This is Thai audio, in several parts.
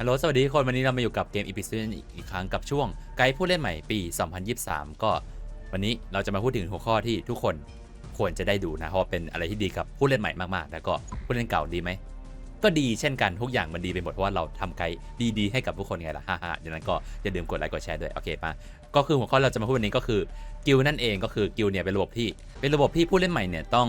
ฮัลโหล สวัสดีทุกคน วันนี้เรามาอยู่กับเกมอีพิซ d นอีกครั้งกับช่วงไกด์ผู้เล่นใหม่ปี 2023 ก็วันนี้เราจะมาพูดถึงหัวข้อที่ทุกคนควรจะได้ดูนะ เพราะเป็นอะไรที่ดีกับผู้เล่นใหม่มากๆ แล้วก็ผู้เล่นเก่าดีไหม ก็ดีเช่นกันทุกอย่างมันดีไปหมดเพราะว่าเราทำไกด์ดีๆให้กับทุกคนไงล่ะฮ่าๆดังนั้นก็อย่าลืมกดไลค์กดแชร์ด้วย โอเคปะก็คือหัวข้อเราจะมาพูดวันนี้ก็คือกิลนั่นเองก็คือกิลเนี่ยเป็นระบบที่เป็นระบบที่ผู้เล่นใหม่เนี่ยต้อง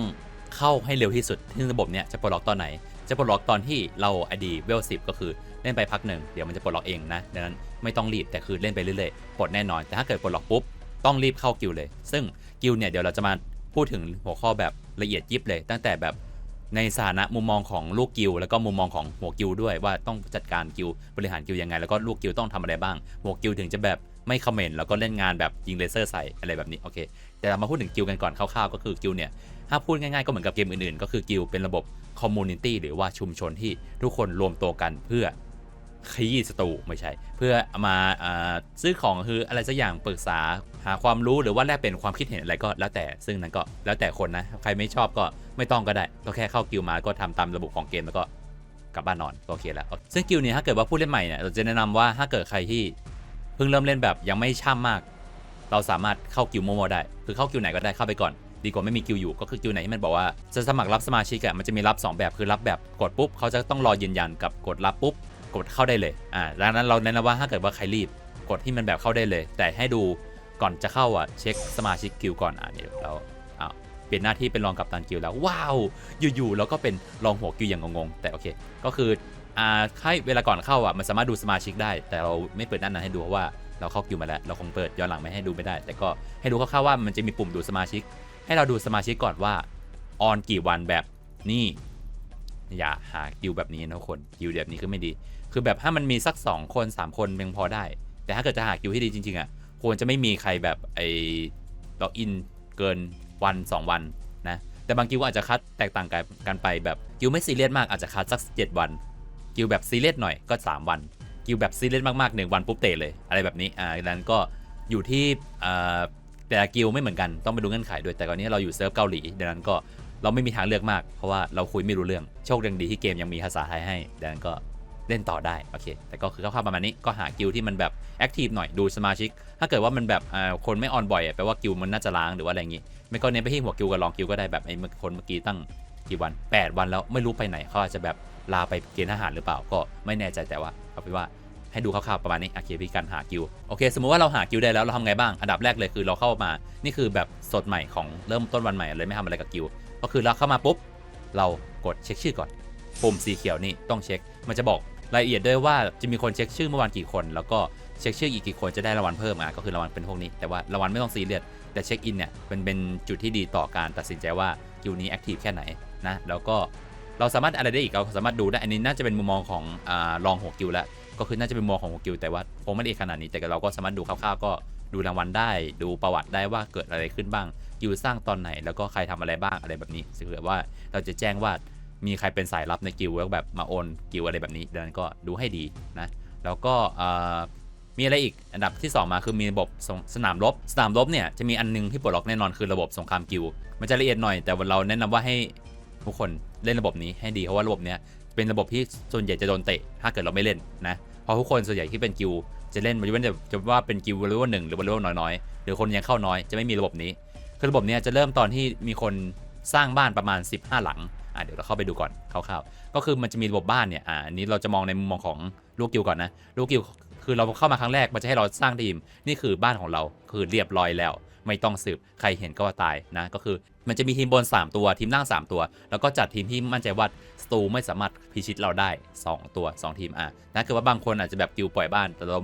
เข้าให้เร็วที่สุดซึ่งระบบเนี่ยจะปลดล็อกตอนไหน จะปลดล็อกตอนที่เราไอดีเวลสิก็คือ ล่นไปพักหนึ่งเดี๋ยวมันจะปลดล็อกเองนะดังนั้นไม่ต้องรีบแต่คือเล่นไปเรื่อยๆปลดแน่นอน แต่ถ้าเกิดปลดล็อกปุ๊บต้องรีบเข้ากิลเลย ซึ่งกิลเนี่ยเดี๋ยวเราจะมาพูดถึงหัวข้อแบบละเอียดยิบเลย ตั้งแต่แบบในสถานะมุมมองของลูกกิลแล้วก็มุมมองของหัวกิลด้วยว่าต้องจัดการกิลบริหารกิลยังไง แล้วก็ลูกกิลต้องทำอะไรบ้าง หัวกิลถึงจะแบบไม่คอมเมนต์แล้วก็เล่นงานแบบยิงเลเซอร์ใส่อะไรแบบนี้โอเคแต่เรามาพูดถึงกิลกันก่อนคร่าวๆก็คือกิลเนี่ยถ้าพูดง่ายๆก็เหมือนกับเกมอื่นๆ ก็คือกิลเป็นระบบคอมมูนิตี้หรือว่าชุมชนที่ทุกคนรวมตัวกันเพื่อ ขยี้ศัตรูไม่ใช่ เพื่อมาอซื้อของคืออะไรสักอย่างปรึกษาหาความรู้หรือว่าแลกเปลี่ยนความคิดเห็นอะไรก็แล้วแต่ซึ่งนั้นก็แล้วแต่คนนะ ใครไม่ชอบก็ไม่ต้องก็ได้ ก็แค่เข้ากิลมาก็ทำตามระบบของเกมแล้วก็กลับบ้านนอนก็โอเคแล้ว ซึ่งกิลเนี่ยถ้าเกิดว่าผู้เล่นใหม่เนี่ยเราจะแนะนำว่าถ้าเกิดใครที่เพิ่งเริ่มเล่นแบบยังไม่ช่ำมาก เราสามารถเข้ากิลโมโมได้ คือเข้ากิลไหนก็ได้เข้าไปก่อนดีกว่าไม่มีกิลอยู่ก็คือกิลไหนที่มันบอกว่าจะสมัครรับสมาชิกอะมันจะมีรับ 2 แบบคือรับแบบกดปุ๊บเขาจะต้องรอยืนยันกับกดรับปุ๊บ ดเข้าได้เลยอ่าดังนั้นเราแนะนำว่าถ้าเกิดว่าใครรีบกดที่มันแบบเข้าได้เลย แต่ให้ดูก่อนจะเข้าอะเช็คสมาชิกกิลก่อนอะเดี๋ยวเราอ้าเปลี่ยนหน้าที่เป็นรองกับตันกิลแล้วว้าวอยู่ๆแล้วก็เป็นรองหัวกิลอย่างงงๆแต่โอเค ก็คืออ่าให้เวลาก่อนเข้าอะมันสามารถดูสมาชิกได้ แต่เราไม่เปิดด้านั้นให้ดูเพราะว่าเราเข้ากิลมาแล้ว เราคงเปิดย้อนหลังไม่ให้ดูไม่ได้ แต่ก็ให้ดูคร่าวๆว่ามันจะมีปุ่มดูสมาชิก ให้เราดูสมาชิกก่อนว่าออนกี่วันแบบนี่อย่าหากิลแบบนี้นะคนกิลแบบนี้คือไม่ดี คือแบบถ้ามันมีสัก 2 คน 3 คนเพียงพอได้ แต่ถ้าเกิดจะหากิลที่ดีจริง ๆอะควรจะไม่มีใครแบบไอ้ล็อกอินเกินวัน 2 วันนะแต่บางกิลก็อาจจะคัดแตกต่างกันกันไปแบบกิลไม่ซีเรียสมากอาจจะคัดสัก 7 วันกิลแบบซีเรียสหน่อยก็ 3 วันกิลแบบซีเรียสมากๆหนึ่งวันปุ๊บเตะเลยอะไรแบบนี้อ่าดังนั้นก็อยู่ที่แต่ละกิลไม่เหมือนกันต้องไปดูเงื่อนไขด้วยแต่ตอนนี้เราอยู่เซิร์ฟเกาหลีดังนั้นก็เราไม่มีทางเลือกมากเพราะว่าเราคุยไม่รู้เรื่องโชคดีที่เกมยังมีภาษาไทยให้ดังนั้นก็ เล่นต่อได้ โอเค แต่ก็คือคร่าวๆประมาณนี้ก็หากิลที่มันแบบแอคทีฟหน่อยดูสมาชิก ถ้าเกิดว่ามันแบบอ่าคนไม่ออนบ่อยแปลว่ากิลมันน่าจะล้างหรือว่าอะไรอย่างงี้ ไม่ก็เน้นไปที่หัวกิลกับรองกิลก็ได้แบบไอ้คนเมื่อกี้ตั้งกี่วัน 8 วันแล้วไม่รู้ไปไหนเขาอาจจะแบบลาไปเกณฑ์ทหารหรือเปล่าก็ไม่แน่ใจแต่ว่าเอาเป็นว่าให้ดูคร่าวๆประมาณนี้โอเควิธีการหากิลโอเค สมมุติว่าเราหากิลได้แล้วเราทำไงบ้างอันดับแรกเลยคือเราเข้ามานี่คือแบบสดใหม่ของเริ่มต้นวันใหม่เลยไม่ทำอะไรกับกิลก็คือเราเข้ามาปุ๊บเรากดเช็คชื่อก่อนปุ่มสีเขียวนี่ต้องเช็ค มันจะบอก รายละเอียดด้วยว่าจะมีคนเช็คชื่อเมื่อวานกี่คน แล้วก็เช็คชื่ออีกกี่คนจะได้รางวัลเพิ่มอะก็คือรางวัลเป็นพวกนี้แต่ว่ารางวัลไม่ต้องซีเรียสแต่เช็คอินเนี่ยเป็นเป็นจุดที่ดีต่อการตัดสินใจว่ากิลด์นี้แอคทีฟแค่ไหนนะแล้วก็เราสามารถอะไรได้อีกเราสามารถดูได้อันนี้น่าจะเป็นมุมมองของรองหัวกิลด์แล้วก็คือน่าจะเป็นมุมมองของหัวกิลด์แต่ว่าคงไม่ได้ขนาดนี้แต่เราก็สามารถดูคร่าวๆก็ดูรางวัลได้ดูประวัติได้ว่าเกิดอะไรขึ้นบ้างกิลด์สร้างตอนไหน แล้วก็ใครทำอะไรบ้างอะไรแบบนี้ซึ่งแบบว่าเราจะแจ้งว่า มีใครเป็นสายลับในกิลด์แล้วแบบมาโอนกิลด์อะไรแบบนี้ดังนั้นก็ดูให้ดีนะ แล้วก็มีอะไรอีกอันดับที่ 2 มาคือมีระบบสสนามรบ สนามรบเนี่ยจะมีอันนึงที่ปลดล็อกแน่นอนคือระบบสงครามกิลด์มันจะละเอียดหน่อยแต่เราแนะนำว่าให้ทุกคนเล่นระบบนี้ให้ดีเพราะว่าระบบเนี้ยเป็นระบบที่ส่วนใหญ่จะโดนเตะถ้าเกิดเราไม่เล่นนะเพราะทุกคนส่วนใหญ่ที่เป็นกิลด์จะเล่นมันจะเป็นจะว่าเป็นกิลด์เลเวลหนึ่งหรือเลเวลน้อยๆหรือคนยังเข้าน้อยจะไม่มีระบบนี้คือระบบเนี้ยจะเริ่มตอนที่มีคนสร้างบ้านประมาณ 15 หลัง อะเดี๋ยวเราเข้าไปดูก่อนคร่าวๆก็คือมันจะมีระบบบ้านเนี่ยอ่าอันนี้เราจะมองในมุมมองของลูกกิลก่อนนะลูกกิลคือเราเข้ามาครั้งแรกมันจะให้เราสร้างทีมนี่คือบ้านของเราคือเรียบร้อยแล้ว ไม่ต้องสืบใครเห็นก็ว่าตายนะก็คือมันจะมีทีมบน 3 ตัวทีมล่าง 3 ตัว แล้วก็จัดทีมที่มั่นใจว่าสตูไม่สามารถพิชิตเราได้ 2 ตัว 2 ทีมอะนะคือว่าบางคนอาจจะแบบกิลปล่อยบ้านแต่เรา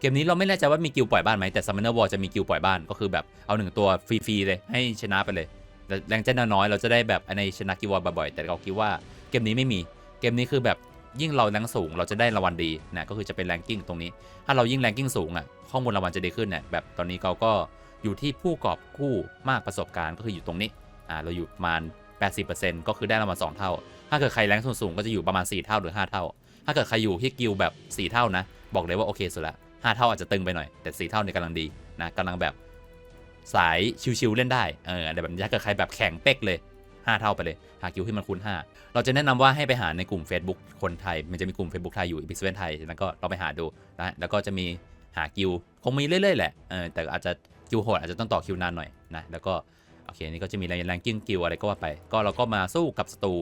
เกมนี้เราไม่แน่ใจว่ามีกิลปล่อยบ้านไหมแต่ Summoner War จะมีกิลปล่อยบ้านก็คือแบบเอาหนึ่งตัวฟรีๆเลยให้ชนะไปเลย แต่แรงเจ้าน้อยเราจะได้แบบในชนะกิวอลบ่อยๆ แต่เราคิดว่าเกมนี้ไม่มี เกมนี้คือแบบยิ่งเราแรงสูงเราจะได้รางวัลดีนะก็คือจะเป็นแรงกิ้งตรงนี้ ถ้าเรายิ่งแรงกิ้งสูงอะข้อมูลรางวัลจะดีขึ้นเนี่ยแบบตอนนี้เราก็อยู่ที่ผู้กอบคู่มากประสบการณ์ก็คืออยู่ตรงนี้อ่าเราอยู่ประมาณ 80%ก็คือได้รางวัล2เท่า ถ้าเกิดใครแรงสูงๆก็จะอยู่ประมาณ 4 เท่าหรือ 5 เท่า ถ้าเกิดใครอยู่ที่กิลแบบ 4 เท่านะ บอกเลยว่าโอเคสุดละ5เท่าอาจจะตึงไปหน่อยแต่ 4 เท่าเนี่ยกำลังดีนะกำลังแบบ สายชิวๆเล่นได้เอออะไรแบบนี้ถ้าเกิดใครแบบแข็งเป๊กเลย 5 เท่าไปเลย หากิวให้มันคูณ5เราจะแนะนำว่าให้ไปหาในกลุ่ม Facebook คนไทย มันจะมีกลุ่ม Facebook ไทยอยู่อีพิเซนไทยแล้วก็เราไปหาดูนะแล้วก็จะมีหากิวคงมีเรื่อยๆแหละเออแต่อาจจะกิวโหดอาจจะต้องต่อคิวนานหน่อยนะแล้วก็โอเคนี่ก็จะมีแรงกิ้งกิวอะไรก็ว่าไป ก็เราก็มาสู้กับศัตรู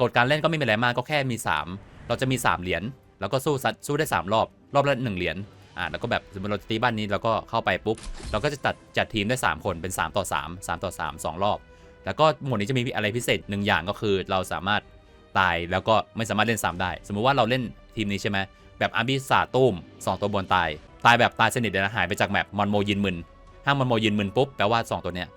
กฎการเล่นก็ไม่มีอะไรมากก็แค่มี 3 เราจะมี 3 เหรียญแล้วก็สู้ซัดสู้ได้ 3 รอบ รอบละ1เหรียญ อ่าแล้วก็แบบสมมติเราตีบ้านนี้เราก็เข้าไปปุ๊บ เราก็จะจัดจัดทีมได้ 3 คนเป็น 3 ต่อ 3 3 ต่อ 3 2 รอบ แล้วก็หมวดนี้จะมีอะไรพิเศษหนึ่งอย่างก็คือเราสามารถตายแล้วก็ไม่สามารถเล่นซ้ำได้ สมมุติว่าเราเล่นทีมนี้ใช่ไหมแบบอาร์บิสาตุ้ม2 ตัวบนตาย ตายแบบตายสนิทเลยนะหายไปจากแมปมอนโมยืนมึนถ้ามอนโมยืนมึนปุ๊บแปลว่า 2 ตัวเนี้ย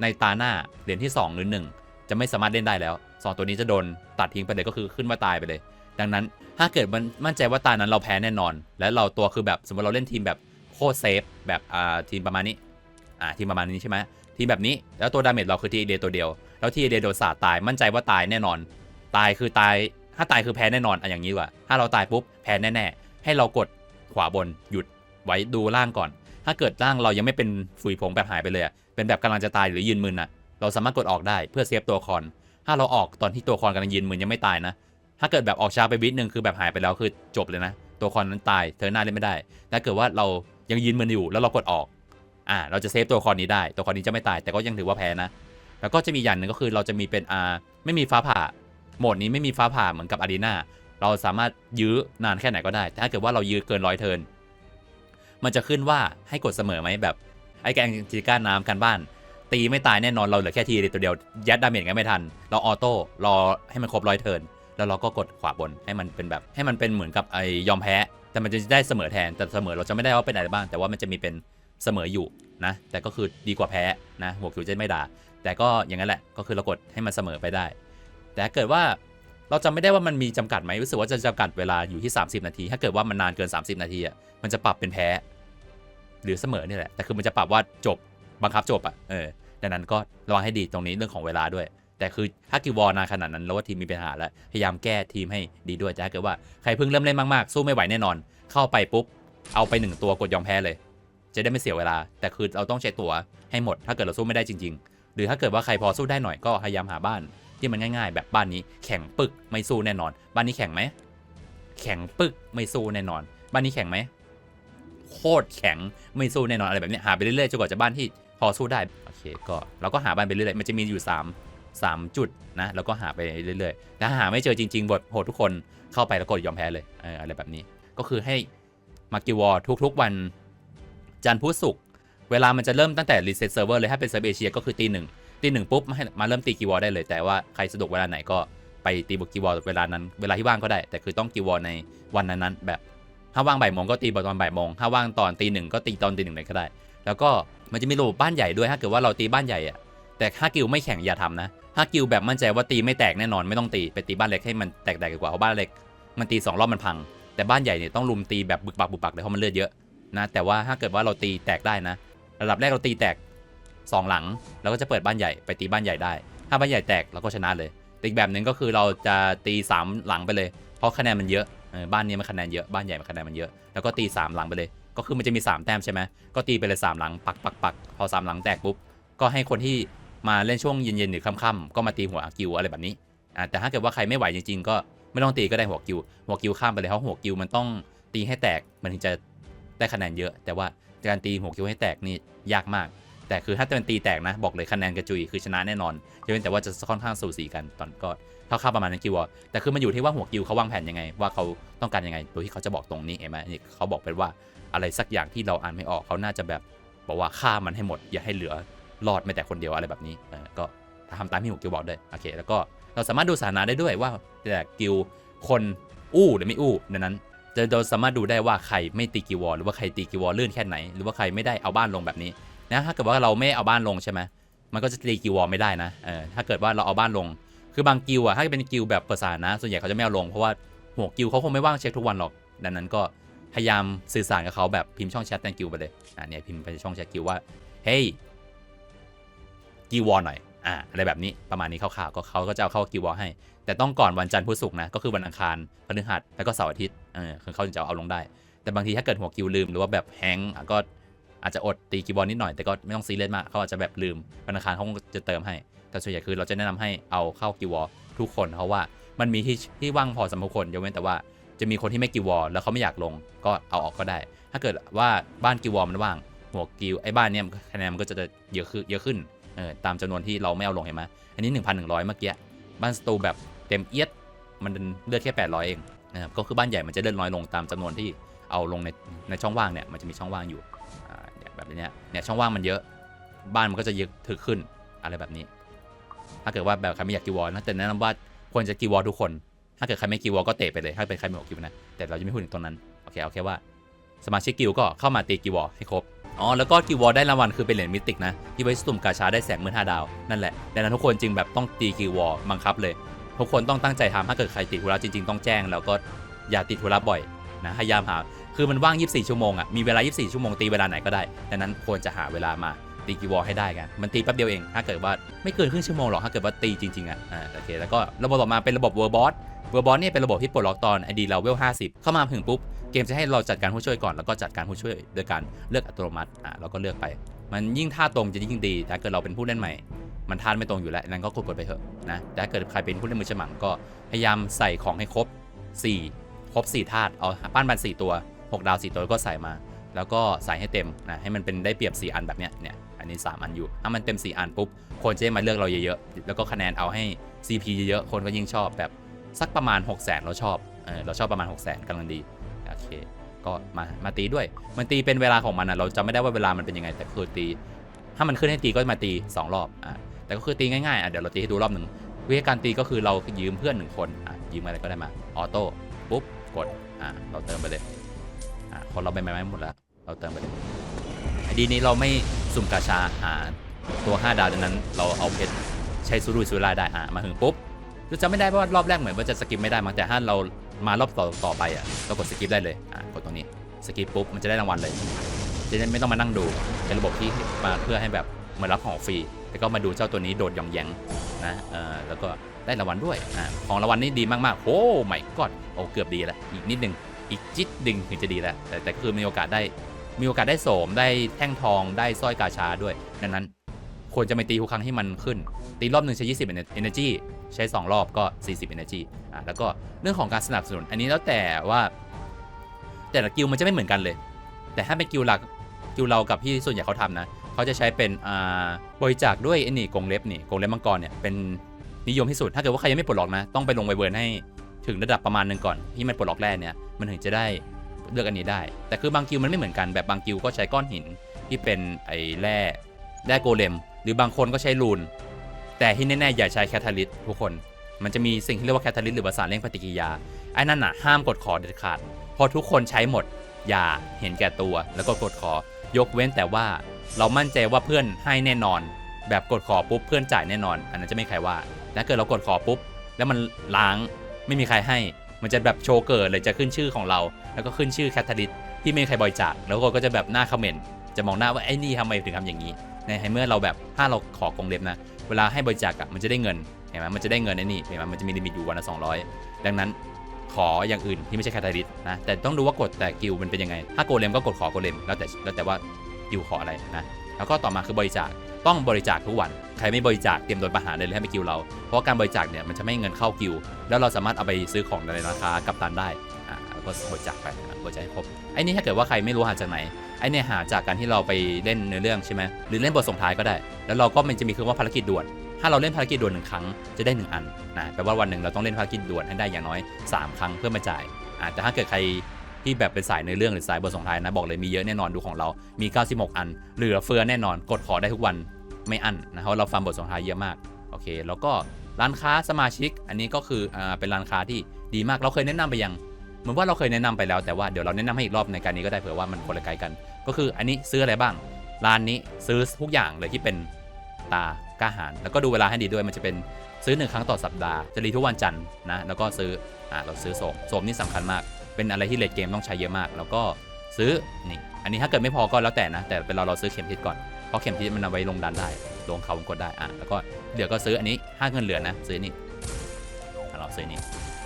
ในตาหน้าเหรียญที่ 2 หรือ 1 จะไม่สามารถเล่นได้แล้ว 2 ตัวนี้จะโดนตัดทิ้งไปเลยก็คือขึ้นมาตายไปเลย ดังนั้นถ้าเกิดมันมั่นใจว่าตานั้นเราแพ้แน่นอน และเราตัวคือแบบสมมติเราเล่นทีมแบบโคตรเซฟแบบอ่าทีมประมาณนี้อ่าทีมประมาณนี้ใช่ไหมทีมแบบนี้แล้วตัวดาเมจเราคือทีเดียตัวเดียว แล้วทีเดียโดนสาดตายมั่นใจว่าตายแน่นอน ตายคือตายถ้าตายคือแพ้แน่นอนอะอย่างนี้ว่าถ้าเราตายปุ๊บแพ้แน่ๆให้เรากดขวาบนหยุดไว้ดูล่างก่อน ถ้าเกิดล่างเรายังไม่เป็นฝุ่ยผงแบบหายไปเลยอะเป็นแบบกำลังจะตายหรือยืนมึนอะเราสามารถกดออกได้เพื่อเซฟตัวคอนถ้าเราออกตอนที่ตัวคอนกำลังยืนมึนยังไม่ตายนะ ถ้าเกิดแบบออกช้าไปวิดหนึ่งคือแบบหายไปแล้วคือจบเลยนะ ตัวคอนนั้นตายเธอหน้าเล่นไม่ได้ถ้าเกิดว่าเรายังยืนมึนอยู่แล้วเรากดออกอ่าเราจะเซฟตัวคอนนี้ได้ ตัวคอนนี้จะไม่ตายแต่ก็ยังถือว่าแพ้นะ แล้วก็จะมีอย่างหนึ่งก็คือเราจะมีเป็นอ่าไม่มีฟ้าผ่าโหมดนี้ไม่มีฟ้าผ่าเหมือนกับอารีนาเราสามารถยื้อนานแค่ไหนก็ได้ แต่ถ้าเกิดว่าเรายื้อเกินร้อยเทิร์นมันจะขึ้นว่าให้กดเสมอไหมแบบไอ้แกงจีก้าน้ำกันบ้าน ตีไม่ตายแน่นอนเราเหลือแค่ทีเดียวตัวเดียวยัดดาเมจกันไม่ทัน เราออโต้รอให้มันครบร้อยเทิร์น แล้วเราก็กดขวาบนให้มันเป็นแบบ ให้มันเป็นเหมือนกับไอยอมแพ้ แต่มันจะได้เสมอแทนแต่เสมอเราจะไม่ได้ว่าเป็นอะไรบ้าง แต่ว่ามันจะมีเป็นเสมออยู่นะ แต่ก็คือดีกว่าแพ้นะหัวคิวจะไม่ด่า แต่ก็อย่างนั้นแหละก็คือเรากดให้มันเสมอไปได้ แต่ถ้าเกิดว่าเราจำไม่ได้ว่ามันมีจำกัดไหมรู้สึกว่าจะจำกัดเวลาอยู่ที่ 30 นาที ถ้าเกิดว่ามันนานเกิน 30 นาทีอะมันจะปรับเป็นแพ้ หรือเสมอนี่แหละแต่คือมันจะปรับว่าจบบังคับจบอะเออดังนั้นก็ระวังให้ดีตรงนี้เรื่องของเวลาด้วย แต่คือถ้ากิวอร์นานขนาดนั้นแล้วว่าทีมมีปัญหาแล้วพยายามแก้ทีมให้ดีด้วยแต่ถ้าเกิดว่าใครเพิ่งเริ่มเล่นมากๆสู้ไม่ไหวแน่นอน เข้าไปปุ๊บเอาไปหนึ่งตัวกดยอมแพ้เลย จะได้ไม่เสียเวลา แต่คือเราต้องใช้ตัวให้หมด ถ้าเกิดเราสู้ไม่ได้จริง ๆ หรือถ้าเกิดว่าใครพอสู้ได้หน่อยก็พยายามหาบ้านที่มันง่าย ๆ แบบบ้านนี้แข็งปึกไม่สู้แน่นอน บ้านนี้แข็งไหมแข็งปึกไม่สู้แน่นอน บ้านนี้แข็งไหมโคตรแข็งไม่สู้แน่นอนอะไรแบบนี้หาไปเรื่อยๆจนกว่าจะบ้านที่พอสู้ได้โอเคก็เราก็หาบ้านไปเรื่อยๆมันจะมีอยู่ 3 3 จุดนะแล้วก็หาไปเรื่อยๆถ้าหาไม่เจอจริง ๆ บทโหดทุกคนเข้าไปแล้วกดยอมแพ้เลยอะไรแบบนี้ ก็คือให้มากิวอทุกๆวันจันทร์พุธศุกร์เวลามันจะเริ่มตั้งแต่รีเซ็ตเซิร์ฟเวอร์เลยถ้าเป็นเซิร์ฟเอเชียก็คือตีหนึ่งตีหนึ่งปุ๊บมามาเริ่มตีกิวอได้เลย แต่ว่าใครสะดวกเวลาไหนก็ไปตีบุกกิวอเวลานั้นเวลาที่ว่างก็ได้ แต่คือต้องกิวอในวันนั้นๆแบบถ้าว่างบ่ายโมงก็ตีตอนบ่ายโมงถ้าว่างตอนตีหนึ่งก็ตีตอนตีหนึ่งเลยก็ได้ แล้วก็มันจะมีระบบบ้านใหญ่ด้วยถ้าเกิดว่าเราตีบ้านใหญ่อะ แต่ถ้ากิวไม่แข็งอย่าทำนะถ้ากิวแบบมั่นใจว่าตีไม่แตกแน่นอนไม่ต้องตีไปตีบ้านเล็กให้มันแตกๆดีกว่าเพราะบ้านเล็กมันตีสองรอบมันพัง แต่บ้านใหญ่เนี่ยต้องลุมตีแบบบึกบักบึกบักเลยเพราะมันเลือดเยอะนะแต่ว่าถ้าเกิดว่าเราตีแตกได้นะ ระดับแรกเราตีแตกสองหลังเราก็จะเปิดบ้านใหญ่ไปตีบ้านใหญ่ได้ ถ้าบ้านใหญ่แตกเราก็ชนะเลยแต่อีกแบบหนึ่งก็คือเราจะตีสามหลังไปเลย เพราะคะแนนมันเยอะบ้านนี้มันคะแนนเยอะบ้านใหญ่มันคะแนนมันเยอะแล้วก็ตีสามหลังไปเลย ก็คือมันจะมี 3 แต้มใช่ไหมก็ตีไปเลย3หลังปักปักปักพอสามหลังแตกปุ๊บก็ให้คนที่ มาเล่นช่วงเย็นๆหรือค่ำๆก็มาตีหัวกิวอะไรแบบนี้อ่าแต่ถ้าเกิดว่าใครไม่ไหวจริงๆ ก็ไม่ต้องตีก็ได้หัวกิว หัวกิวข้ามไปเลยเพราะหัวกิวมันต้องตีให้แตกมันถึงจะได้คะแนนเยอะ แต่ว่าการตีหัวกิวให้แตกนี่ยากมาก แต่คือถ้าเป็นตีแตกนะ บอกเลยคะแนนกระจุยคือชนะแน่นอนยกเว้นแต่ว่าจะค่อนข้างสูสีกันตอนก็เท่าๆประมาณนั้นกิวอะแต่คือมันอยู่ที่ว่าหัวกิวเขาวางแผนยังไง ว่าเขาต้องการยังไงโดยที่เขาจะบอกตรงนี้เห็นไหมนี่เขาบอกเป็นว่าอะไรสักอย่างที่เราอ่านไม่ออกเขาน่าจะแบบบอกว่าฆ่ามันให้หมดอย่าให้เหลือ รอดแม้แต่คนเดียวอะไรแบบนี้ก็ทำตามที่หัวกิวบอกด้วยโอเคแล้วก็เราสามารถดูสถานะได้ด้วยว่าแต่กิวคนอู้หรือไม่อู้ดังนั้นจะเราสามารถดูได้ว่าใครไม่ตีกิวอลหรือว่าใครตีกิวอลลื่นแค่ไหน หรือว่าใครไม่ได้เอาบ้านลงแบบนี้นะถ้าเกิดว่าเราไม่เอาบ้านลงใช่ไหมมันก็จะตีกิวอลไม่ได้นะเออถ้าเกิดว่าเราเอาบ้านลง คือบางกิวอะถ้าเป็นกิวแบบเปิดสานะ ส่วนใหญ่เขาจะไม่เอาลงเพราะว่าหัวกิวเขาคงไม่ว่างเช็คทุกวันหรอก ดังนั้นก็พยายามสื่อสารกับเขาแบบพิมพ์ช่องแชทในกิวไปเลยอ่าเนี่ยพิมพ์ไปช่องแชทกิวว่าเฮ้ย กิวอลหน่อยอ่าอะไรแบบนี้ประมาณนี้คร่าวๆก็เขาก็จะเอาเข้ากิวอลให้ แต่ต้องก่อนวันจันทร์พุธศุกร์นะก็คือวันอังคารพฤหัสแล้วก็เสาร์อาทิตย์เออคือเขาถึงจะเอาลงได้ แต่บางทีถ้าเกิดหัวกิวลืมหรือว่าแบบแฮงก์ก็อาจจะอดตีกิวอลนิดหน่อยแต่ก็ไม่ต้องซีเรียสมากเขาอาจจะแบบลืมวันอังคารเขาคงจะเติมให้ แต่ส่วนใหญ่คือเราจะแนะนำให้เอาเข้ากิวอทุกคนเพราะว่ามันมีที่ที่ว่างพอสำหรับทุกคนยกเว้นแต่ว่าจะมีคนที่ไม่กิวอแล้วเขาไม่อยากลงก็เอาออกก็ได้ ถ้าเกิดว่าบ้านกิวอมันว่างหัวกิวไอ้บ้านเนี้ยคะแนนมันก็จะเยอะขึ้นเยอะขึ้น เออตามจำนวนที่เราไม่เอาลงเห็นไหมอันนี้ 1,100 เมื่อกี้บ้านสตูแบบเต็มเอียดมันเลือดแค่ 800 เองนะครับก็คือบ้านใหญ่มันจะเลือนน้อยลงตามจำนวนที่เอาลงในในช่องว่างเนี่ยมันจะมีช่องว่างอยู่แบบนี้เนี่ยช่องว่างมันเยอะ บ้านมันก็จะเยอะถึกขึ้นอะไรแบบนี้ ถ้าเกิดว่าแบบใครไม่อยากกีวอลนะแต่แนะนำว่าควรจะกีวอลทุกคน ถ้าเกิดใครไม่กีวอลก็เตะไปเลย ถ้าเป็นใครไม่ออกกิวนะแต่เราจะไม่พูดถึงตรงนั้นโอเคเอาแค่ว่าสมาชิกกิวก็เข้ามาตีกิวอลให้ครบ อ๋อแล้วก็กิวอลได้รางวัลคือเป็นเหรียญมิติกนะ ที่ไว้สุ่มกาชาได้แสงมือห้าดาว นั่นแหละดังนั้นทุกคนจึงแบบต้องตีกิวอลบังคับเลย ทุกคนต้องตั้งใจทำถ้าเกิดใครติดธุระจริง ๆ ต้องแจ้ง แล้วก็อย่าติดธุระบ่อยนะพยายามหาคือมันว่าง 24 ชั่วโมงอะมีเวลา 24 ชั่วโมงตีเวลาไหนก็ได้ดังนั้นควรจะหาเวลามาตีกีวอลให้ได้กัน มันตีแป๊บเดียวเอง ถ้าเกิดว่าไม่เกินครึ่งชั่วโมงหรอก ถ้าเกิดว่าตีจริง ๆ อะ อ่า โอเค แล้วก็ระบบต่อมาเป็นระบบเวอร์บอสเวอร์บอสเนี่ยเป็นระบบที่ปลดล็อกตอน ID เราเวล 50 เข้ามาถึงปุ๊บ เกมจะให้เราจัดการผู้ช่วยก่อนแล้วก็จัดการผู้ช่วยโดยการเลือกอัตโนมัติอ่าเราก็เลือกไป มันยิ่งท่าตรงจะยิ่งดีแต่ถ้าเกิดเราเป็นผู้เล่นใหม่ มันท่าไม่ตรงอยู่แล้วนั้นก็กดไปเถอะนะแต่ถ้าเกิดใครเป็นผู้เล่นมือฉมังก็พยายามใส่ของให้ครบ 4 ครบ4ธาตุเอาปั้นบัน4ตัว 6 ดาว 4 ตัวก็ใส่มา แล้วก็ใส่ให้เต็มนะให้มันเป็นได้เปรียบ 4 อันแบบเนี้ยเนี่ยอันนี้ 3 อันอยู่ ถ้ามันเต็ม 4 อันปุ๊บ คนจะได้มาเลือกเราเยอะๆ แล้วก็คะแนนเอาให้ CP เยอะๆ คนก็ยิ่งชอบแบบสักประมาณ 6 0 0 0 0 0เราชอบ เออ เราชอบประมาณ 6 0 0 0 0 0กำลังดี โอเค ก็มามาตีด้วย มันตีเป็นเวลาของมันอะเราจำไม่ได้ว่าเวลามันเป็นยังไง แต่คือตี ถ้ามันขึ้นให้ตีก็มาตี 2 รอบอะแต่ก็คือตีง่ายๆอะเดี๋ยวเราตีให้ดูรอบหนึ่งวิธีการตีก็คือเรายืมเพื่อนหนึ่งคนอะยืมอะไรก็ได้มาออโต้ปุ๊บกดอะเราเติมไปเลยอะคนเราไปไม้หมดแล้ว เราเติมไปเลยไอดีนี้เราไม่สุ่มกาชาหาตัว5ดาวดังนั้น เราเอาเพชรใช้ซูรุยซูร่ายได้อะมาถึงปุ๊บคือจะไม่ได้เพราะว่ารอบแรกเหมือนว่าจะสกิปไม่ได้มั้งแต่ถ้าเรา มารอบต่อต่อไปอะเรากดสกิปได้เลยอะกดตรงนี้สกิปปุ๊บมันจะได้รางวัลเลยจะได้ไม่ต้องมานั่งดูเป็นระบบที่มาเพื่อให้แบบมือนรับของฟรีแล้วก็มาดูเจ้าตัวนี้โดดหยองแยงนะเออแล้วก็ได้รางวัลด้วยอะของรางวัลนี่ดีมากๆโอ้ไม่กอดโอ้เกือบดีแล้วอีกนิดนึงอีกจิตดึงถึงจะดีแล้วแต่แต่คือมีโอกาสได้มีโอกาสได้โสมได้แท่งทองได้สร้อยกาชาด้วยดังนั้นควรจะไม่ตีทุกครั้งที่มันขึ้น ตีรอบหนึ่งใช้ 20 energy ใช้ 2 รอบก็ 40 energy อะแล้วก็เรื่องของการสนับสนุนอันนี้แล้วแต่ว่า แต่ละกิลมันจะไม่เหมือนกันเลย แต่ถ้าเป็นกิลหลักกิลเรากับที่ส่วนใหญ่เขาทำนะเขาจะใช้เป็นอ่าบริจาคด้วยไอ้นี่กงเล็บนี่กงเล็บมังกรเนี่ยเป็นนิยมที่สุดถ้าเกิดว่าใครยังไม่ปลดล็อกนะต้องไปลงไปเวิร์นให้ถึงระดับประมาณหนึ่งก่อนที่มันปลดล็อกแร่เนี่ยมันถึงจะได้เลือกอันนี้ได้ แต่คือบางกิลมันไม่เหมือนกันแบบบางกิลก็ใช้ก้อนหินที่เป็นไอ้แร่แร่โกเลม หรือบางคนก็ใช้รูน แต่ที่แน่ๆอย่าใช้แคทาลิสทุกคน มันจะมีสิ่งที่เรียกว่าแคทาลิสหรือภาษาเร่งปฏิกิริยาไอ้นั่นน่ะห้ามกดขอเด็ดขาดเพอทุกคนใช้หมด อย่าเห็นแก่ตัว แล้วก็กดขอยกเว้นแต่ว่าเรามั่นใจว่าเพื่อนให้แน่นอน แบบกดขอปุ๊บเพื่อนจ่ายแน่นอน อันนั้นจะไม่มีใครว่าแต่ถ้าเกิดเรากดขอปุ๊บ แล้วมันล้างไม่มีใครให้ มันจะแบบโชว์เกิดเลยจะขึ้นชื่อของเรา แล้วก็ขึ้นชื่อแคทาลิสที่ไม่มีใครบริจาคแล้วก็จะแบบหน้าคอมเมนต์จะมองหน้าว่าไอ้นี่ทำไมถึงทำอย่างนี้ ในเมื่อเราแบบถ้าเราขอกรงเล็บนะเวลาให้บริจาคอะมันจะได้เงินเห็นไหมมันจะได้เงินไอ้นี่เห็นไหมมันจะมีลิมิตอยู่วันละ200 ดังนั้นขออย่างอื่นที่ไม่ใช่แคทาลิสนะแต่ต้องดูว่ากฎแต่กิลมันเป็นยังไง ถ้าโกเลมก็กดขอโกเลมแล้วแต่แล้วแต่ว่ากิลขออะไรนะแล้วก็ต่อมาคือบริจาคต้องบริจาคทุกวัน ใครไม่บริจาคเตรียมโดนประหารเลยให้ไปกิลเรา เพราะว่าการบริจาคเนี่ยมันจะไม่ให้เงินเข้ากิลแล้วเราสามารถเอาไปซื้อของในราคากับตันได้ อ่าแล้วก็บริจาคไปนะบริจาคให้ครบไอ้นี่ถ้าเกิดว่าใครไม่รู้หาจากไหนไอ้เนี่ยหาจากการที่เราไปเล่นเนื้อเรื่องใช่ไหมหรือเล่นบทส่งท้ายก็ได้ แล้วเราก็มันจะมีคือว่าภารกิจด่วน ถ้าเราเล่นภารกิจด่วนหนึ่งครั้งจะได้หนึ่งอันนะแปลว่าวันหนึ่งเราต้องเล่นภารกิจด่วนให้ได้อย่างน้อย 3 ครั้งเพื่อมาจ่ายอาแต่ถ้าเกิดใครที่แบบเป็นสายเนื้อเรื่องหรือสายบทส่งท้ายนะบอกเลยมีเยอะแน่นอนดูของเรา มี 96 อัน เหลือเฟือแน่นอน กดขอได้ทุกวันไม่อั้นนะเพราะเราฟังบทส่งท้ายเยอะมากโอเค แล้วก็ร้านค้าสมาชิก อันนี้ก็คืออ่าเป็นร้านค้าที่ดีมากเราเคยแนะนำไปยัง เหมือนว่าเราเคยแนะนำไปแล้วแต่ว่าเดี๋ยวเราแนะนำให้อีกรอบในการนี้ก็ได้เผื่อว่ามันคนละไกลกัน ก็คืออันนี้ซื้ออะไรบ้างร้านนี้ซื้อทุกอย่างเลยที่เป็นตากล้าหารแล้วก็ดูเวลาให้ดีด้วยมันจะเป็นซื้อหนึ่งครั้งต่อสัปดาห์จะรีทุกวันจันทร์นะแล้วก็ซื้ออ่าเราซื้อโสมโสมนี่สำคัญมาก เป็นอะไรที่เลดเกมต้องใช้เยอะมาก แล้วก็ซื้อนี่อันนี้ถ้าเกิดไม่พอก็แล้วแต่นะ แต่เป็นเราเราซื้อเข็มทิศก่อนเพราะเข็มทิศมันเอาไว้ลงดันได้ลงเขาวงกดได้อะแล้วก็เหลือก็ซื้ออันนี้ถ้าเงินเหลือนะ ซื้อนี่เราซื้อนี่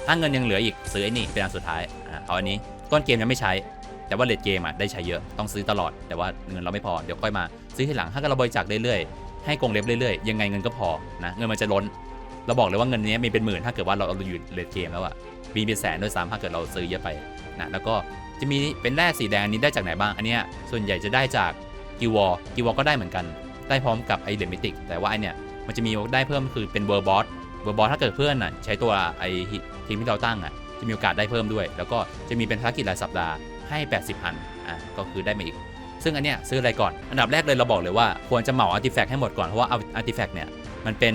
ถ้าเงินยังเหลืออีกซื้อไอ้นี่เป็นอันสุดท้ายอ่าเอาอันนี้ต้นเกมยังไม่ใช้ แต่ว่าเลดเกมอะได้ใช้เยอะต้องซื้อตลอดแต่ว่าเงินเราไม่พอเดี๋ยวค่อยมาซื้อทีหลังถ้าเกิดเราบริจาคเรื่อยๆให้กงเล็บเรื่อยๆยังไงเงินก็พอนะเงินมันจะล้น เราบอกเลยว่าเงินนี้มีเป็นหมื่นถ้าเกิดว่าเราเราอยู่เลดเกมแล้วอะมีเป็นแสนด้วยซ้ำถ้าเกิดเราซื้อเยอะไปนะแล้วก็จะมีเป็นแร่สีแดงอันนี้ได้จากไหนบ้างอันเนี้ยส่วนใหญ่จะได้จากกิวอกิวอก็ได้เหมือนกัน ได้พร้อมกับไอเดมิติกแต่ว่าไอเนี้ยมันจะมีได้เพิ่มคือเป็นเวอร์บอส เวอร์บอสถ้าเกิดเพื่อนอะใช้ตัวไอทีมที่เราตั้งอะจะมีโอกาสได้เพิ่มด้วย แล้วก็จะมีเป็นภารกิจรายสัปดาห์ให้ 80อันอะก็คือได้มาอีก ซึ่งอันเนี้ยซื้ออะไรก่อน อันดับแรกเลยเราบอกเลยว่าควรจะเหมาอาร์ติแฟกต์ให้หมดก่อน เพราะว่าอาร์ติแฟกต์เนี่ยมันเป็น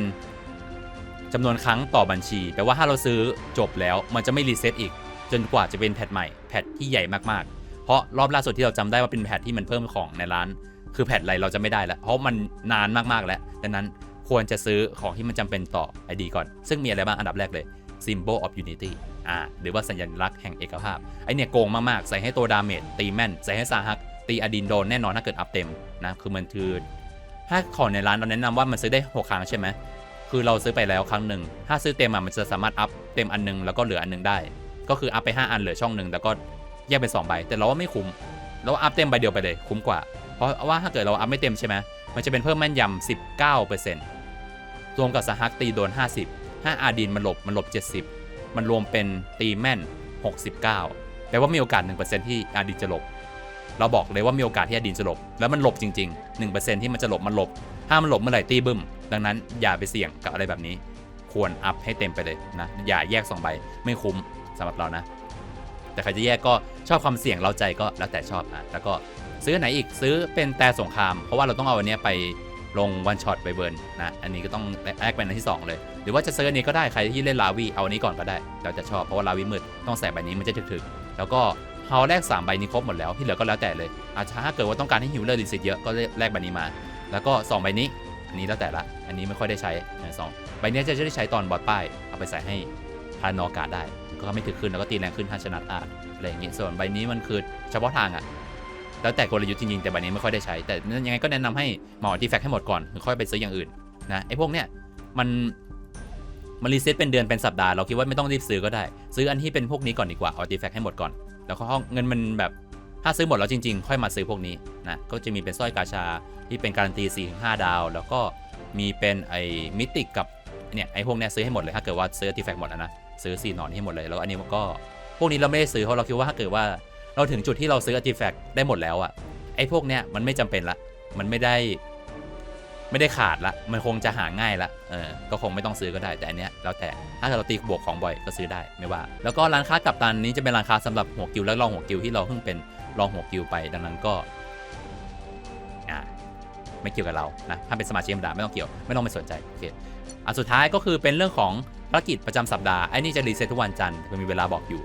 จำนวนครั้งต่อบัญชี แปลว่าถ้าเราซื้อจบแล้วมันจะไม่รีเซ็ตอีก จนกว่าจะเป็นแพทใหม่ แพทที่ใหญ่มากๆ เพราะรอบล่าสุดที่เราจำได้ว่าเป็นแพทที่มันเพิ่มของในร้าน คือแพทอะไรเราจะไม่ได้แล้ว เพราะมันนานมากๆแล้วดังนั้น ควรจะซื้อของที่มันจำเป็นต่อ ID ก่อน ซึ่งมีอะไรบ้างอันดับแรกเลย symbol of unity อ่าหรือว่าสัญลักษณ์แห่งเอกภาพ ไอเนี่ยโกงมาก ๆ ใส่ให้ตัวดาเมจตีแม่น ใส่ให้ซาฮัก ตีอดินโดนแน่นอนถ้าเกิดอัพเต็มนะ คือมันคือ ถ้าของในร้านเราแนะนำว่ามันซื้อได้ 6 ครั้งใช่ไหม คือเราซื้อไปแล้วครั้งหนึ่ง ถ้าซื้อเต็มอะมันจะสามารถอัพเต็มอันหนึงแล้วก็เหลืออันหนึงได้ ก็คืออัพไป 5 อันเหลือช่องหนึ่งแล้วก็แยกเป็น2ใบ แต่เราว่าไม่คุ้ม เราอัพเต็มใบเดียวไปเลยคุ้มกว่า เพราะว่าถ้าเกิดเราอัพไม่เต็มใช่ไหม มันจะเป็นเพิ่มแม่นยำ 19%รวมกับสหักตีโดน 50 5อาดินมันหลบมันหลบ 70 มันรวมเป็นตีแม่น 69 แปลว่ามีโอกาส 1%ที่อาดินจะหลบ เราบอกเลยว่ามีโอกาสที่อาดินจะหลบ แล้วมันหลบจริง ๆ 1%ที่มันจะหลบมันหลบ ถ้ามันหลบเมื่อไหร่ตีบึ้ม ดังนั้นอย่าไปเสี่ยงกับอะไรแบบนี้ ควรอัพให้เต็มไปเลยนะ อย่าแยก 2 ใบ ไม่คุ้มสำหรับเรานะ แต่ใครจะแยกก็ชอบความเสี่ยงเราใจก็แล้วแต่ชอบอะแล้วก็ ซื้อไหนอีกซื้อเป็นแต่สงคราม เพราะว่าเราต้องเอาอันนี้ไปลงวันช็อตไปเบิร์นนะ อันนี้ก็ต้องแอคเป็นอันที่ 2 เลย หรือว่าจะซื้ออันนี้ก็ได้ใครที่เล่นลาวีเอาอันนี้ก่อนก็ได้แล้วจะชอบเพราะว่าลาวีมืดต้องใส่ใบนี้มันจะถึกๆแล้วก็เฮาแรก3ใบนี้ครบหมดแล้วที่เหลือก็แล้วแต่เลยอาจจะถ้าเกิดว่าต้องการให้ฮิวเลอร์รีสิตเยอะก็แลกใบนี้มา แล้วก็2ใบนี้อันนี้แล้วแต่ละอันนี้ไม่ค่อยได้ใช้นะสองใบนี้จะได้ใช้ตอนบอดป้ายเอาไปใส่ให้พานอกาศได้ก็ไม่ถึกขึ้นแล้วก็ตีแรงขึ้นถ้าชนะอาดอะไรอย่างงี้ส่วนใบนี้มันคือเฉพาะทางอะ แล้วแต่กลยุทธ์จริงๆแต่ใบนี้ไม่ค่อยได้ใช้ แต่ยังไงก็แนะนำให้เหมาอาร์ติแฟกให้หมดก่อนค่อยไปซื้ออย่างอื่นนะไอ้พวกเนี้ยมันมันรีเซ็ตเป็นเดือนเป็นสัปดาห์เราคิดว่าไม่ต้องรีบซื้อก็ได้ ซื้ออันที่เป็นพวกนี้ก่อนดีกว่าอาร์ติแฟกให้หมดก่อน แล้วก็เงินมันแบบถ้าซื้อหมดแล้วจริง ๆ ค่อยมาซื้อพวกนี้นะก็จะมีเป็นสร้อยกาชาที่เป็นการันตี4-5 ดาว แล้วก็มีเป็นไอ้มิติกกับเนี่ยไอ้พวกเนี้ยซื้อให้หมดเลยถ้าเกิดว่าซื้ออาร์ติแฟกหมดแล้วนะซื้อ4หนอนให้หมดเลยแล้วอันนี้มันก็พวกนี้เราไม่ได้ซื้อเพราะเราคิดว่าถ้าเกิดว่า เราถึงจุดที่เราซื้ออาร์ติแฟกต์ได้หมดแล้วอะไอ้พวกเนี้ยมันไม่จำเป็นละ มันไม่ได้ไม่ได้ขาดละ มันคงจะหาง่ายละ เออ ก็คงไม่ต้องซื้อก็ได้ แต่อันเนี้ยแล้วแต่ ถ้าเกิดเราตีบวกของบ่อยก็ซื้อได้ไม่ว่า แล้วก็ร้านค้ากับตันนี้จะเป็นร้านค้าสำหรับหัวกิวและรองหัวกิวที่เราเพิ่งเป็นรองหัวกิวไป ดังนั้นก็ อ่า ไม่เกี่ยวกับเรา นะ ถ้าเป็นสมาชิกธรรมดาไม่ต้องเกี่ยว ไม่ต้องไปสนใจ โอเค อันสุดท้ายก็คือเป็นเรื่องของภารกิจประจำสัปดาห์ ไอ้นี่จะรีเซ็ตทุกวันจันทร์มันมีเวลาบอกอยู่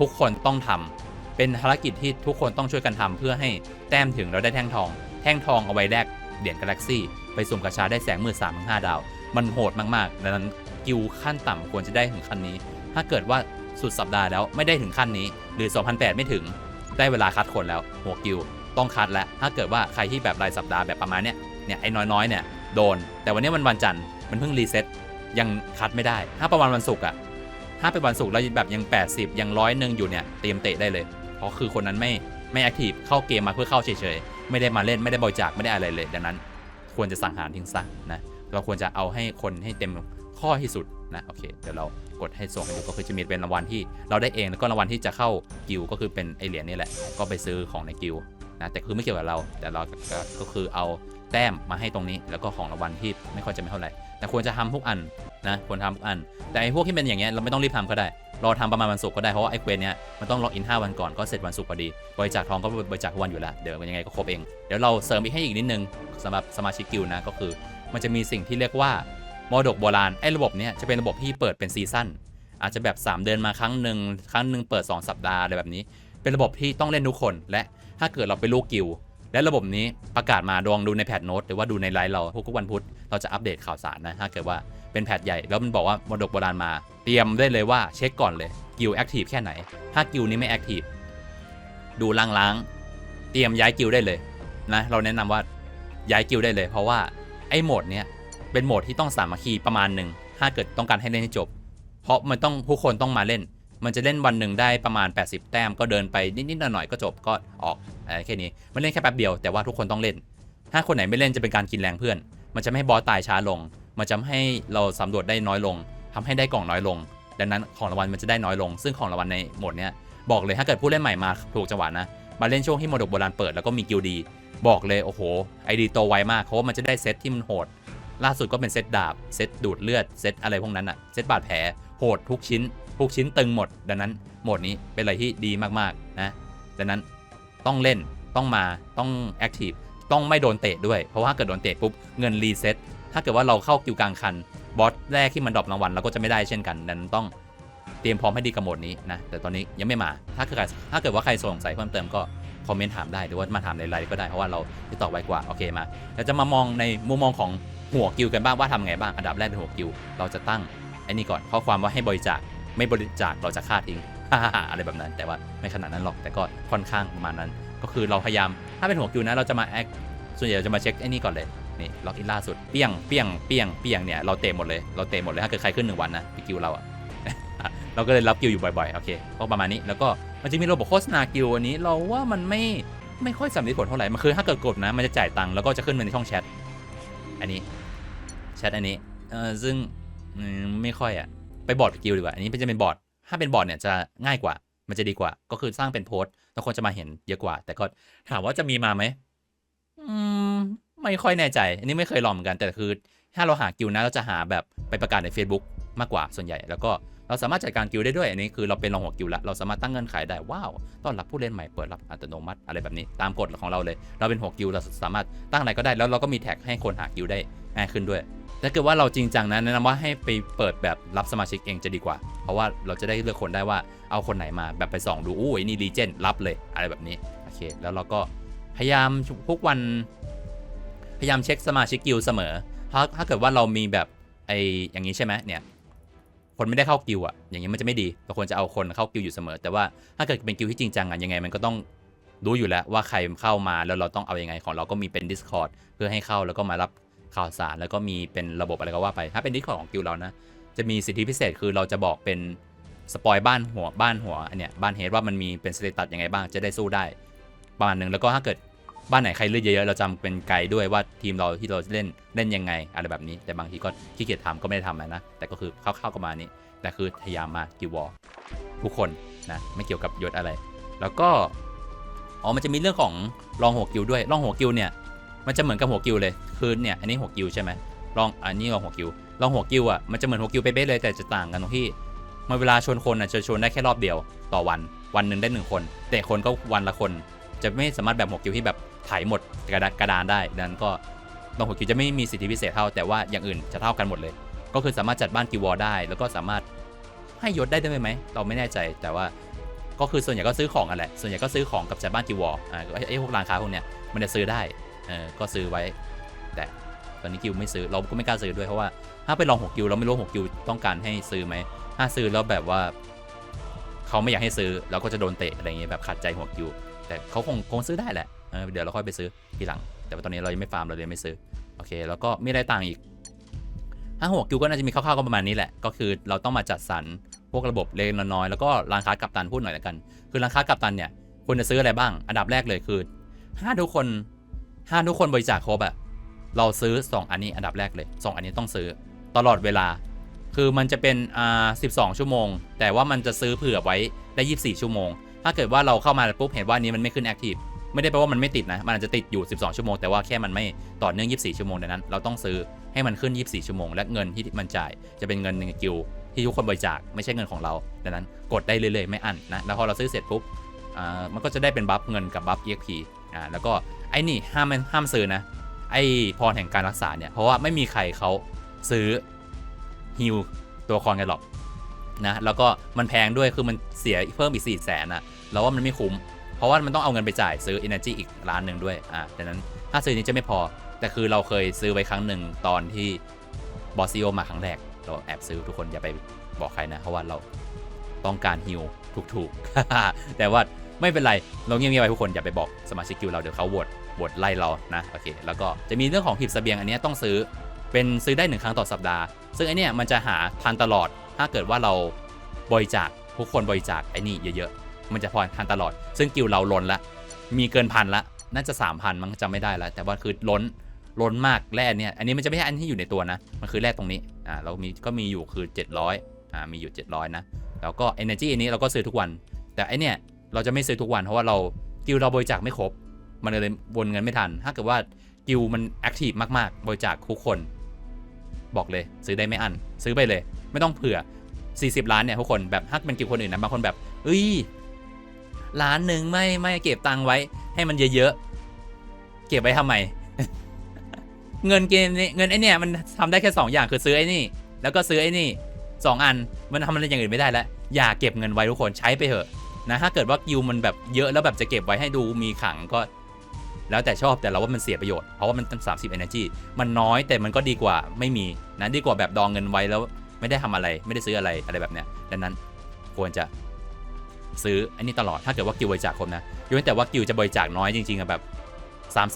ทุกคนต้องทำ เป็นภารกิจที่ทุกคนต้องช่วยกันทำเพื่อให้แต้มถึงเราได้แท่งทอง แท่งทองเอาไว้แลกเหรียญกาแล็กซี่ ไปสุ่มกระชาได้แสงมืดสามถึงห้าดาว มันโหดมากๆดังนั้นกิลขั้นต่ำควรจะได้ถึงขั้นนี้ ถ้าเกิดว่าสุดสัปดาห์แล้วไม่ได้ถึงขั้นนี้ หรือ 2008 ไม่ถึง ได้เวลาคัดคนแล้ว หัวกิลต้องคัดแล้ว ถ้าเกิดว่าใครที่แบบรายสัปดาห์แบบประมาณเนี้ย เนี่ยไอ้น้อยๆเนี่ยโดน แต่วันนี้มันวันจันทร์ มันเพิ่งรีเซ็ตยังคัดไม่ได้ ถ้าประมาณวันศุกร์อะถ้าเป็นวันศุกร์แล้วแบบยัง 80 ยังร้อยหนึ่งอยู่เนี่ย เตรียมเตะได้เลย เพราะคือคนนั้นไม่ไม่แอคทีฟเข้าเกมมาเพื่อเข้าเฉยๆ ไม่ได้มาเล่นไม่ได้บริจาคไม่ได้อะไรเลย ดังนั้น ควรจะสังหารทิ้งซะนะเราควรจะเอาให้คนให้เต็มข้อที่สุดนะโอเคเดี๋ยวเรากดให้ส่งให้ดูก็คือจะมีเป็นรางวัลที่เราได้เองแล้วก็รางวัลที่จะเข้ากิลก็คือเป็นไอเหรียญนี่แหละ ก็ไปซื้อของในกิลนะแต่คือไม่เกี่ยวกับเรา แต่เราก็คือเอาแต้มมาให้ตรงนี้ แล้วก็ของรางวัลที่ไม่ค่อยจะไม่เท่าไหร่แต่ควรจะทำทุกอันนะควรทำทุกอัน แต่ไอพวกที่เป็นอย่างเงี้ยเราไม่ต้องรีบทำก็ได้ รอทำประมาณวันศุกร์ก็ได้เพราะว่าไอ้เควสเนี้ยมันต้องล็อกอิน5วันก่อนก็เสร็จวันศุกร์พอดีบริจาคทองก็บริจาควันอยู่แล้วเดี๋ยวยังไงก็ครบเองเดี๋ยวเราเสริมอีกให้อีกนิดนึงสำหรับสมาชิกกิลนะก็คือ มันจะมีสิ่งที่เรียกว่ามรดกโบราณไอ้ระบบเนี้ยจะเป็นระบบที่เปิดเป็นซีซั่นอาจจะแบบ 3 เดือนมาครั้งหนึ่งครั้งหนึ่งเปิด 2 สัปดาห์อะไรแบบนี้ เป็นระบบที่ต้องเล่นทุกคน และถ้าเกิดเราไปลูกกิลและระบบนี้ประกาศมาดองดูในแพทโน้ตหรือว่าดูในไลน์เราทุกวันพุธเราจะอัปเดตข่าวสารนะถ้าเกิดว่าเป็นแพทใหญ่ แล้วมันบอกว่ามรดกโบราณมา เตรียมได้เลยว่าเช็คก่อนเลยกิลแอคทีฟแค่ไหน ถ้ากิลนี้ไม่แอคทีฟดูล้างๆเตรียมย้ายกิลได้เลยนะเราแนะนำว่าย้ายกิลได้เลย เพราะว่าไอ้โหมดเนี้ยเป็นโหมดที่ต้องสามัคคีประมาณหนึ่งถ้าเกิดต้องการให้เล่นให้จบ เพราะมันต้องผู้คนต้องมาเล่น มันจะเล่นวันหนึ่งได้ประมาณ 80 แต้มก็เดินไปนิดๆหน่อยๆก็จบก็ออกอะไรแค่นี้มันเล่นแค่แป๊บเดียวแต่ว่าทุกคนต้องเล่น ถ้าคนไหนไม่เล่นจะเป็นการกินแรงเพื่อน มันจะไม่ให้บอสตายช้าลง มันจะให้เราสำรวจได้น้อยลงทำให้ได้กล่องน้อยลง ดังนั้นของรางวัลมันจะได้น้อยลง ซึ่งของรางวัลในโหมดเนี้ยบอกเลยถ้าเกิดผู้เล่นใหม่มาถูกจังหวะนะมาเล่นช่วงที่โมดกโบราณเปิดแล้วก็มีกิลดี บอกเลยโอ้โหไอดีโตไวมากเพราะว่ามันจะได้เซตที่มันโหด ล่าสุดก็เป็นเซตดาบเซตดูดเลือดเซตอะไรพวกนั้นอะเซตบาดแผลโหดทุกชิ้น ทุกชิ้นตึงหมด ดังนั้นโหมดนี้เป็นอะไรที่ดีมากๆนะดังนั้นต้องเล่นต้องมาต้องแอคทีฟต้องไม่โดนเตะด้วย เพราะว่าถ้าเกิดโดนเตะปุ๊บเงินรีเซ็ต ถ้าเกิดว่าเราเข้ากิวกลางคันบอสแรกที่มันดรอปรางวัลเราก็จะไม่ได้เช่นกันนั้นต้องเตรียมพร้อมให้ดีกับโหมดนี้นะแต่ตอนนี้ยังไม่มาถ้าเกิดถ้าเกิดว่าใครสงสัยเพิ่มเติมก็คอมเมนต์ถามได้หรือว่ามาถามในไลน์ก็ได้เพราะว่าเราติดต่อไวกว่าโอเคมาเราจะมามองในมุมมองของหัวกิวกันบ้างว่าทำไงบ้างอันดับแรกในหัวกิวเราจะตั้งไอ้นี่ก่อนข้อความว่าให้บริจาคไม่บริจาคเราจะฆ่าทิ้งอะไรแบบนั้น แต่ว่าไม่ขนาดนั้นหรอกแต่ก็ค่อนข้างประมาณนั้น ก็คือเราพยายามถ้าเป็นหัวกิวนะเราจะมาแอคส่วนใหญ่จะมาเช็คไอ้นี่ก่อนเลย นี่ล็อกอินล่าสุดเปี้ยงเปี้ยงเปี้ยงเปี้ยงเนี่ยเราเตะหมดเลยเราเตะหมดเลยถ้าเกิดใครขึ้นหนึ่งวันนะกิวเราอะเราก็เลยรับกิวอยู่บ่อยๆโอเคก็ประมาณนี้แล้วก็มันจะมีระบบโฆษณากิวอันนี้เราว่ามันไม่ไม่ค่อยสำลิดผลเท่าไหร่มันคือถ้าเกิดกดนะมันจะจ่ายตังค์แล้วก็จะขึ้นมาในช่องแชทอันนี้แชทอันนี้เออซึ่งไม่ค่อยอะไปบอร์ดกิวดีกว่าอันนี้จะเป็นบอร์ดถ้าเป็นบอร์ดเนี่ยจะง่ายกว่า มันจะดีกว่า ก็คือสร้างเป็นโพสต์แล้วคนจะมาเห็นเยอะกว่า แต่ก็ถามว่าจะมีมาไหมอืม ไม่ค่อยแน่ใจ อันนี้ไม่เคยลองเหมือนกัน แต่คือ ถ้าเราหากิลนะเราจะหาแบบไปประกาศใน Facebook มากกว่าส่วนใหญ่ แล้วก็เราสามารถจัดการกิลได้ด้วย อันนี้คือเราเป็นรองหัวกิลแล้ว เราสามารถตั้งเงื่อนไขได้ ว้าวต้อนรับผู้เล่นใหม่ เปิดรับอัตโนมัติอะไรแบบนี้ ตามกฎของเราเลย เราเป็นหัวกิลเราสามารถตั้งอะไรก็ได้ แล้วเราก็มีแท็กให้คนหากิลได้ง่ายขึ้นด้วยถ้าเกิดว่าเราจริงจังนะแนะนำว่าให้ไปเปิดแบบรับสมาชิกเองจะดีกว่า เพราะว่าเราจะได้เลือกคนได้ว่าเอาคนไหนมาแบบไปส่องดูอู้ยนี่รีเจนรับเลยอะไรแบบนี้โอเค แล้วเราก็พยายามทุกวัน พยายามเช็คสมาชิกกิลเสมอถ้าถ้าเกิดว่าเรามีแบบไออย่างนี้ใช่ไหมเนี่ย คนไม่ได้เข้ากิลอะอย่างนี้มันจะไม่ดีเราควรจะเอาคนเข้ากิลอยู่เสมอ แต่ว่าถ้าเกิดเป็นกิลที่จริงจังอะยังไงมันก็ต้องรู้อยู่แล้วว่าใครเข้ามาแล้วเราต้องเอาอยัางไงของเราก็มีเป็น Discord เพื่อให้เข้าแล้วก็มารับข่าวสารแล้วก็มีเป็นระบบอะไรก็ว่าไป ถ้าเป็น Discord ของกิลเรานะ จะมีสิทธิพิเศษคือเราจะบอกเป็นสปอยบ้านหัวบ้านหัวอันเนี้ยบ้านเฮดว่ามันมีเป็นสเตตัสยังไงบ้างจะได้สู้ได้ประมาณหนึ่งแล้วก็ถ้าเกิด บ้านไหนใครเลือดเยอะๆเราจำเป็นไกด์ด้วยว่าทีมเราที่เราเล่นเล่นยังไงอะไรแบบนี้ แต่บางทีก็ขี้เกียจทำก็ไม่ได้ทำนะแต่ก็คือเข้าๆกันมานี้แต่คือพยายามมากิววอลทุกคนนะไม่เกี่ยวกับยศอะไร แล้วก็อ๋อมันจะมีเรื่องของรองหัวกิวด้วยรองหัวกิวเนี่ยมันจะเหมือนกับหัวกิวเลยคือเนี่ยอันนี้หัวกิวใช่ไหมรองอันนี้รองหัวกิวรองหัวกิวอะมันจะเหมือนหัวกิวเป๊ะเลยแต่จะต่างกันตรงที่มื่อเวลาชวนคนอะจะชวนได้แค่รอบเดียวต่อวันวันหนึ่งได้หนึ่งคน แต่คนก็วันละคน จะไม่สามารถแบบหัวกิวที่แบบ ถ่ายหมดกระดานกระดานได้ดังนั้นก็บางหัวกิวจะไม่มีสิทธิพิเศษเท่า แต่ว่าอย่างอื่นจะเท่ากันหมดเลย ก็คือสามารถจัดบ้านกิววอลได้ แล้วก็สามารถให้ยศได้ด้วยไหมเราไม่แน่ใจแต่ว่าก็คือส่วนใหญ่ก็ซื้อของกันแหละส่วนใหญ่ก็ซื้อของกับจัดบ้านกิววอลอ่าไอ้พวกร้านค้าพวกเนี้ยมันจะซื้อได้เออก็ซื้อไว้ แต่ตอนนี้กิวไม่ซื้อเราก็ไม่กล้าซื้อด้วยเพราะว่าถ้าไปลองหัวกิวเราไม่รู้หัวกิวต้องการให้ซื้อไหมถ้าซื้อแล้วแบบว่าเขาไม่อยากให้ซื้อเราก็จะโดนเตะอะไรเงี้ยแบบขัดใจหัวกิว แต่เขาคงคงซื้อได้แหละ เเดี๋ยวเราค่อยไปซื้อทีหลัง แต่ว่าตอนนี้เรายังไม่ฟาร์มเราเลยไม่ซื้อ โอเค แล้วก็มีอะไรต่างอีกถ้าหัวกิวก็น่าจะมีคร่าวๆก็ประมาณนี้แหละ ก็คือเราต้องมาจัดสรรพวกระบบเล็กน้อยแล้วก็ร้านค้ากัปตันพูดหน่อยแล้วกัน คือร้านค้ากัปตันเนี่ยควรจะซื้ออะไรบ้าง อันดับแรกเลยคือถ้าทุกคนถ้าทุกคนบริจาคครบอะเราซื้อ 2 อันนี้อันดับแรกเลย 2 อันนี้ต้องซื้อตลอดเวลา คือมันจะเป็นอ่า12ชั่วโมง แต่ว่ามันจะซื้อเผื่อไว้ได้ 24 ชั่วโมง ถ้าเกิดว่าเราเข้ามาปุ๊บเห็นว่านี้มันไม่ขึ้นแอคทีฟ ไม่ได้แปลว่ามันไม่ติดนะ มันอาจจะติดอยู่ 12 ชั่วโมง แต่ว่าแค่มันไม่ต่อเนื่อง 24 ชั่วโมงดังนั้น เราต้องซื้อให้มันขึ้น 24 ชั่วโมง และเงินที่มันจ่ายจะเป็นเงินในกิลที่ทุกคนบริจาคไม่ใช่เงินของเรา ดังนั้นกดได้เรื่อยๆ ไม่อั้นนะ แล้วพอเราซื้อเสร็จปุ๊บอ่ามันก็จะได้เป็นบัฟเงินกับบัฟ EXP อ่า แล้วก็ไอ้นี่ห้ามห้ามซื้อนะ ไอ้พรแห่งการรักษาเนี่ย เพราะว่าไม่มีใครเขาซื้อฮิวตัวละครกันหรอกนะ แล้วก็มันแพงด้วย คือมันเสียเพิ่มอีก4ี่แสนอะเราว่ามันไม่คุ้ม เพราะว่ามันต้องเอาเงินไปจ่ายซื้อ Energy อีกล้านหนึ่งด้วยอ่าดังนั้นถ้าซื้อนี้จะไม่พอ แต่คือเราเคยซื้อไว้ครั้งหนึ่งตอนที่บอสซิโอมาครั้งแรก เราแอบซื้อทุกคนอย่าไปบอกใครนะ เพราะว่าเราต้องการฮิวถูกๆ แต่ว่าไม่เป็นไร เราเงียบๆไปทุกคนอย่าไปบอกสมาชิกกิลเราเดี๋ยวเขาโหวตโหวตไล่เรานะโอเคแล้วก็จะมีเรื่องของหีบเสบียงอันนี้ต้องซื้อเป็นซื้อได้หนึ่งครั้งต่อสัปดาห์ ซึ่งไอเนี้ยมันจะหาทันตลอดถ้าเกิดว่าเราบริจาคทุกคนบริจาคไอ้นี่เยอะๆ มันจะพอทันตลอด ซึ่งกิลดเราล้นละ มีเกินพันละ น่าจะ 3,000 มั้งจำไม่ได้ล้วแต่ว่าคือล้นล้นมากแร่เนี่ย อันนี้มันจะไม่ใช่อันที่อยู่ในตัวนะ มันคือแร่ตรงนี้ อ่า เรามีก็มีอยู่คือ 700 อ่า มีอยู่ 700 นะ แล้วก็ energy อันนี้เราก็ซื้อทุกวัน แต่ไอเนี่ยเราจะไม่ซื้อทุกวันเพราะว่าเรากิลเราบริจาคไม่ครบ มันเลยวนเงินไม่ทัน ถ้าเกิดว่ากิลมันแอคทีฟมากๆ บริจาคทุกคน บอกเลยซื้อได้ไม่อันซื้อไปเลย ไม่ต้องเผื่อ 40 ล้านเนี่ยทุกคนแบบถ้าเป็นกิลคนอื่นนะบางคนแบบเอ้ย ล้านหนึ่งไม่ไม่เก็บตังค์ไว้ ให้มันเยอะๆ เก็บไว้ทำไม เงินเกมนี้เงินไอเนี่ยมันทำได้แค่สองอย่างคือซื้อไอ้นี่ แล้วก็ซื้อไอ้นี่สองอันมันทำอะไรอย่างอื่นไม่ได้แล้วอย่าเก็บเงินไว้ทุกคนใช้ไปเถอะนะถ้าเกิดว่ากิวมันแบบเยอะแล้วแบบจะเก็บไว้ให้ดูมีขังก็แล้วแต่ชอบแต่เราว่ามันเสียประโยชน์ เพราะว่ามันตั้ง30 energy มันน้อยแต่มันก็ดีกว่าไม่มีนะดีกว่าแบบดองเงินไว้แล้วไม่ได้ทำอะไร ไม่ได้ซื้ออะไรอะไรแบบเนี้ยดังนั้นควรจะ ซื้ออันนี้ตลอดถ้าเกิดว่ากิวบริจาคคนนะยกเว้นแต่ว่ากิวจะบริจาคน้อยจริงๆอะแบบ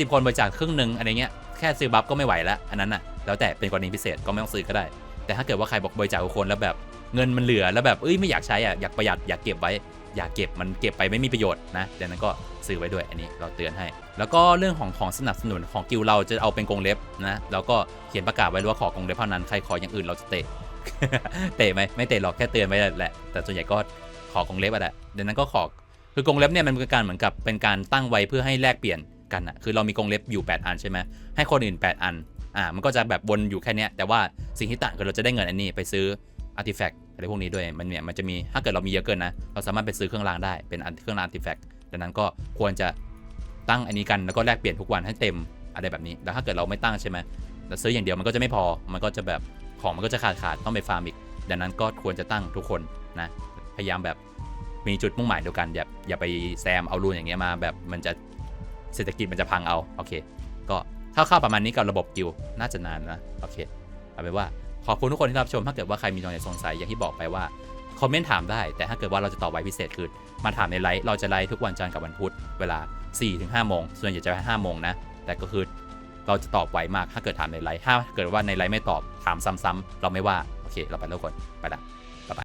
30 คนบริจาคครึ่งหนึ่งอะไรเงี้ยแค่ซื้อบัฟก็ไม่ไหวแล้วอันนั้นน่ะแล้วแต่เป็นกรณีพิเศษก็ไม่ต้องซื้อก็ได้ แต่ถ้าเกิดว่าใครบอกบริจาคคนแล้วแบบเงินมันเหลือแล้วแบบเอ้ยไม่อยากใช้อะอยากประหยัดอยากเก็บไว้อยากเก็บมันเก็บไปไม่มีประโยชน์นะดังนั้นก็ซื้อไว้ด้วยอันนี้เราเตือนให้ แล้วก็เรื่องของของสนับสนุนของกิลเราจะเอาเป็นกงเล็บนะแล้วก็เขียนประกาศไว้ว่าขอกงเล็บเท่านั้นใครขออย่างอื่นเราจะเตะเตะไหมไม่เตะหรอกแค่เตือนไว้แหละแต่ส่วนใหญ่ก็ ขอกรงเล็บอะแหละดังนั้นก็ขอคือกรงเล็บเนี่ยมันเป็นการเหมือนกับเป็นการตั้งไว้เพื่อให้แลกเปลี่ยนกันอะคือเรามีกรงเล็บอยู่ 8 อันใช่ไหมให้คนอื่น 8 อันอ่ามันก็จะแบบวนอยู่แค่นี้แต่ว่าสิ่งที่ต่างคือเราจะได้เงินอันนี้ไปซื้ออาร์ติแฟกต์อะไรพวกนี้ด้วยมันเนี่ยมันจะมีถ้าเกิดเรามีเยอะเกินนะเราสามารถไปซื้อเครื่องรางได้เป็นอันเครื่องรางอาร์ติแฟกต์ดังนั้นก็ควรจะตั้งอันนี้กันแล้วก็แลกเปลี่ยนทุกวันให้เต็มอะไรแบบนี้ แล้วถ้าเกิดเราไม่ตั้งใช่ไหมเราซื้ออย่างเดียวมันก็จะไม่พอมันก็จะแบบของมันก็จะขาดขาดต้องไปฟาร์มอีก ดังนั้นก็ควรจะตั้งทุกคนนะ พยายามแบบมีจุดมุ่งหมายเดียวกันอย่าอย่าไปแซมเอารูนอย่างเงี้ยมา แบบมันจะเศรษฐกิจมันจะพังเอาโอเค ก็คร่าๆประมาณนี้กับระบบกิลด์น่าจะนานนะโอเคเอาเป็นว่าขอบคุณทุกคนที่รับชม ถ้าเกิดว่าใครมีตรงไหนสงสัยอย่างที่บอกไปว่าคอมเมนต์ถามได้ แต่ถ้าเกิดว่าเราจะตอบไว้พิเศษคือมาถามในไลฟ์เราจะไลฟ์ทุกวันจันทร์กับวันพุธเวลา4-5โมงส่วนใหญ่จะไป5โมงนะแต่ก็คือเราจะตอบไวมากถ้าเกิดถามในไลฟ์ถ้าเกิดว่าในไลฟ์ไม่ตอบถามซ้ำๆเราไม่ว่าโอเค เราไปแล้วทุกคนไปละ